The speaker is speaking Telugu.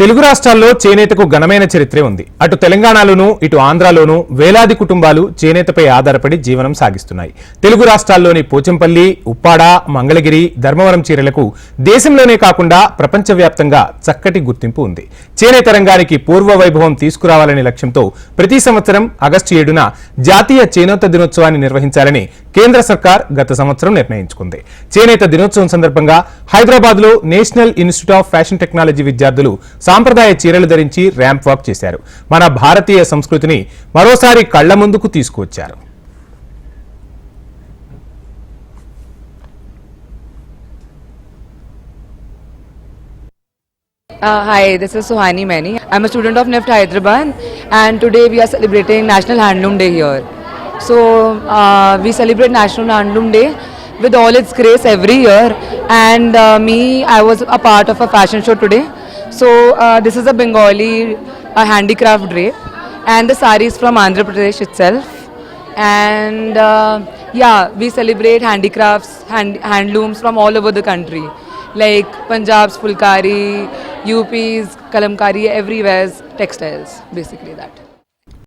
తెలుగు రాష్ట్రాల్లో చేనేతకు ఘనమైన చరిత్రే ఉంది. అటు తెలంగాణలోనూ ఇటు ఆంధ్రాలోనూ వేలాది కుటుంబాలు చేనేతపై ఆధారపడి జీవనం సాగిస్తున్నాయి. తెలుగు రాష్ట్రాల్లోని పోచంపల్లి ఉప్పాడ మంగళగిరి ధర్మవరం చీరలకు దేశంలోనే కాకుండా ప్రపంచవ్యాప్తంగా చక్కటి గుర్తింపు ఉంది. చేనేత రంగానికి పూర్వ వైభవం తీసుకురావాలనే లక్ష్యంతో ప్రతి సంవత్సరం ఆగస్టు ఏడున జాతీయ చేనేత దినోత్సవాన్ని నిర్వహించాలని కేంద్ర సర్కార్ గత సంవత్సరం నిర్ణయించుకుంది. చేనేత దినోత్సవం సందర్భంగా హైదరాబాద్లో national institute of fashion technology విద్యార్థులు సాంప్రదాయ చీరలు ధరించి ర్యాంప్ వాక్ చేశారు మన భారతీయ సంస్కృతిని మరోసారి కళ్ళ ముందుకు తీసుకువచ్చారు Uh, hi, this is Suhani Mani. I'm a student of NIFT Hyderabad and today we are celebrating National Handloom Day here. So uh, we celebrate National Handloom Day with all its grace every year and uh, me, I was a part of a fashion show today. So uh, this is a Bengali uh, handicraft drape and the sari is from Andhra Pradesh itself. And uh, yeah, we celebrate handicrafts, hand, handlooms from all over the country like Punjab's Fulkari, UP's Kalamkari, everywhere's textiles, basically that.